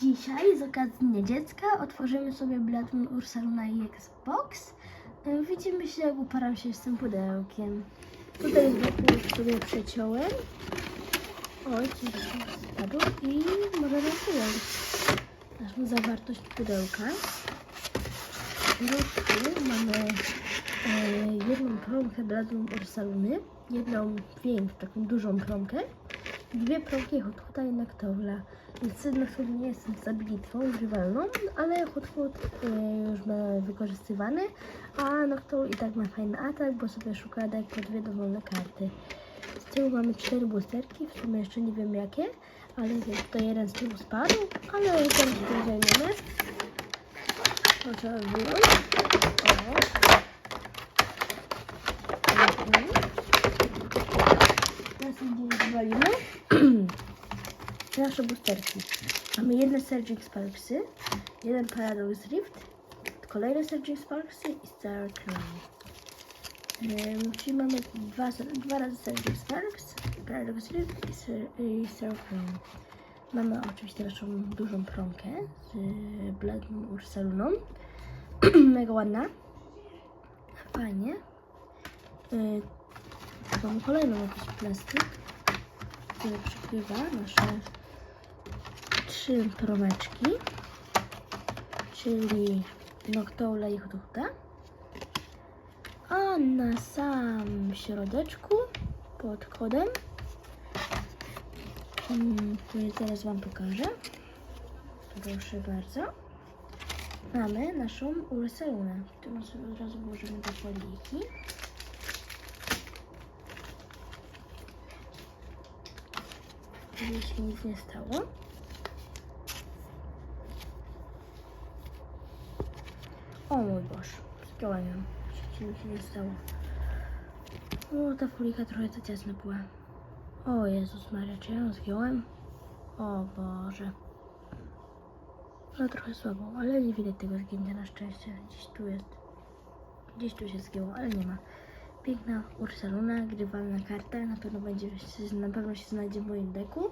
Dzisiaj z okazji Dnia Dziecka otworzymy sobie Bladun Ursaluna i Xbox. E, Widzimy się, jak uparam się z tym pudełkiem. Tutaj z sobie przeciąłem. Oj, spadło i możemy wyjąć naszą zawartość pudełka. W środku mamy e, jedną promkę Bladun Ursaluny, jedną większą, taką dużą promkę dwie prąki Hothuta i Naktowla. Więc Naktowla nie jestem za bitwą używalną, ale Hothut y, już ma wykorzystywany, a Noctowl i tak ma fajny atak, bo sobie szuka deck po dwie dowolne karty. Z tyłu mamy cztery boosterki, w sumie jeszcze nie wiem jakie, ale tutaj jeden z tyłu spadł, ale zaraz się zajmiemy. To trzeba wyjąć. O. Mhm. Teraz idzie zwalimy. Nasze boosterki. Mamy jedne Surging Sparksy, jeden Paradox Rift, kolejne Surging Sparksy i Star Crown. Czyli mamy dwa, dwa razy Surging Sparks, Paradox Rift i, i Star Crown. Mamy oczywiście naszą dużą promkę z Bladą Ursaluną. Mega ładna. Fajnie. Yy, Mamy kolejną jakiś plastik, który przykrywa nasze trzy promeczki, czyli Noctoula i Hothuta. A na sam środeczku pod kodem, mm, który teraz Wam pokażę, proszę bardzo, mamy naszą Ursalunę, którą sobie od razu włożymy do foliki. się nic nie stało. O mój Ją, żeby się nic nie stało. O, ta folika trochę za ciasna była. O Jezus Maria, czy ja ją zgiąłem? O Boże. No trochę słabo, ale nie widać tego zgięcia na szczęście. Gdzieś tu jest. Gdzieś tu się zgięło, ale nie ma. Piękna Ursaluna, grywalna karta, na pewno będzie na pewno się znajdzie w moim deku.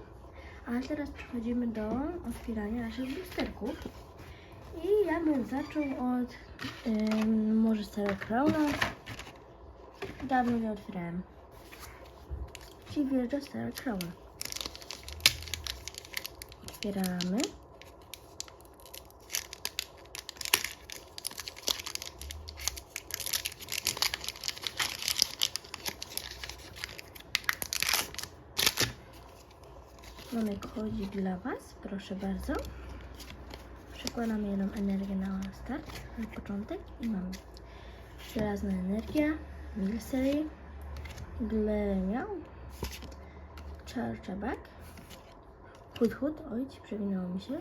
A teraz przechodzimy do otwierania naszych boosterków. I ja bym zaczął od ym, może Star Crowna. Dawno nie otwierałem. Czyli wjeżdża Star Crown. Otwieramy. Mamy kodzik dla Was, proszę bardzo. Przekładamy jedną energię na start, na początek i mamy. Żelazna energia, Milcery, Glemiał, Charchabak, Hudhud, oj, ci przewinęło mi się,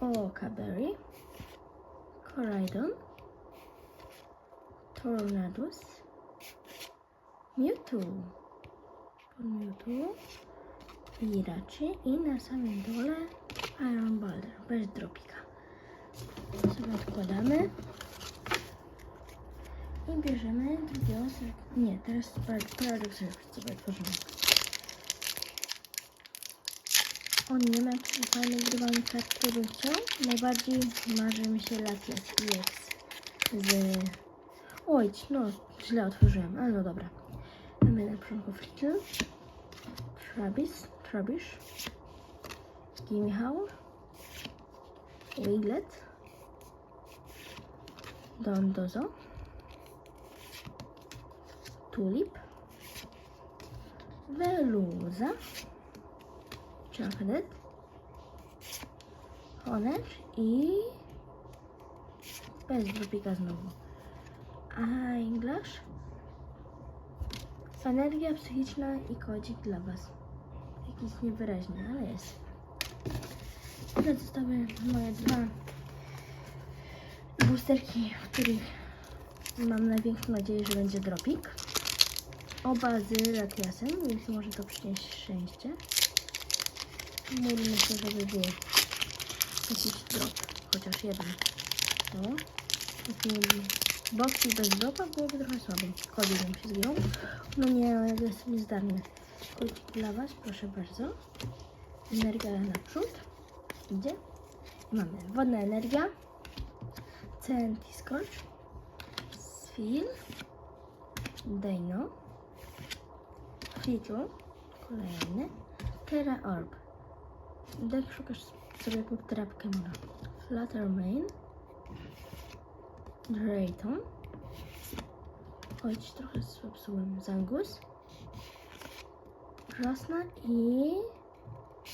Okaberry, Coraidon, Tornadus, Mewtwo, Mewtwo, Iraczy i na samym dole Iron Boulder bez dropika. Sobie odkładamy i bierzemy drugiego Nie, teraz par- Paradox Rift sobie otworzymy. On nie ma fajnych grywalnych kart, które bym chciał. Najbardziej marzy mi się Latias EX z... Oj, no źle otworzyłem, ale no dobra. Mamy na początku Frickle, Travis, Trabish, Gimme Howl, Wiglet, Dondozo, Tulip, Veluza, Chocolate, Honor i bez dropika znowu. A English, energia psychiczna i kodzik dla Was. Jakiś niewyraźny, ale jest. Zostały moje dwa boosterki, w których mam największą nadzieję, że będzie dropik. Oba z Latiasem, więc może to przynieść szczęście. Módlmy się, żeby był jakiś drop, chociaż jeden. To. Taki boxy bez dropa byłoby trochę słaby. Kodzik bym się zgiął. No nie, no ja jestem niezdarny. Kodzik dla Was, proszę bardzo. Energia naprzód. idzie. Mamy wodna energia, CNT Scorch, Sfil, Dino, Fitl, kolejny, Terra Orb. Jak szukasz sobie pod trapkę na Fluttermane, Drayton, Ojciec trochę zepsułem Zangus, Krasna i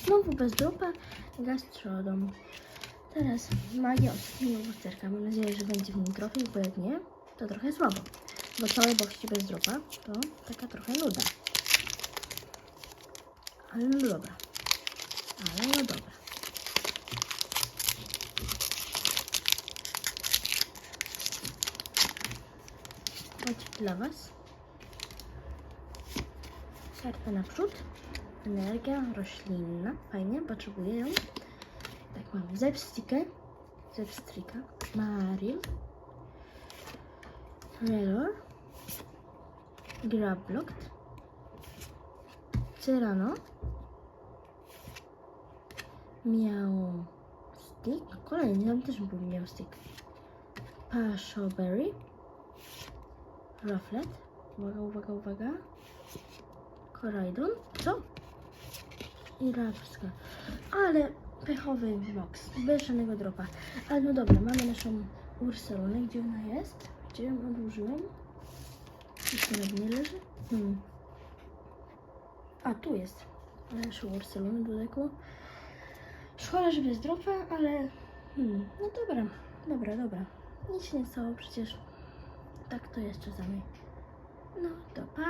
znowu bez dropa Gastrodon. Teraz magia ostatniego lusterka. Mam nadzieję, że będzie w nim trofej, bo jak nie, to trochę słabo. Bo całe bości bez dropa to taka trochę nuda. Ale no dobra. Ale no dobra. Chodź dla Was. Karta naprzód. Energia roślinna. Fajnie, potrzebuję ją. Tak, mamy Zepstikę. Zepstrika. Maril. Relor. Grablocked. Cyrano. Miał stick. Kolejny, tam też był miał stick. Pashoberry. Rufflet. Uwaga, uwaga, uwaga. Koraidon. Co? I Rapska. Ale pechowy box. Bez żadnego dropa. Ale no dobra, mamy naszą Ursulę. Gdzie ona jest? Gdzie ją odłożyłem? Już nawet nie leży? Hmm. A, tu jest. Naszą Ursulę do deku. Szkoda, że bez dropa, ale... Hmm. No dobra, dobra, dobra. Nic nie stało, przecież tak to jest czasami. No to pa!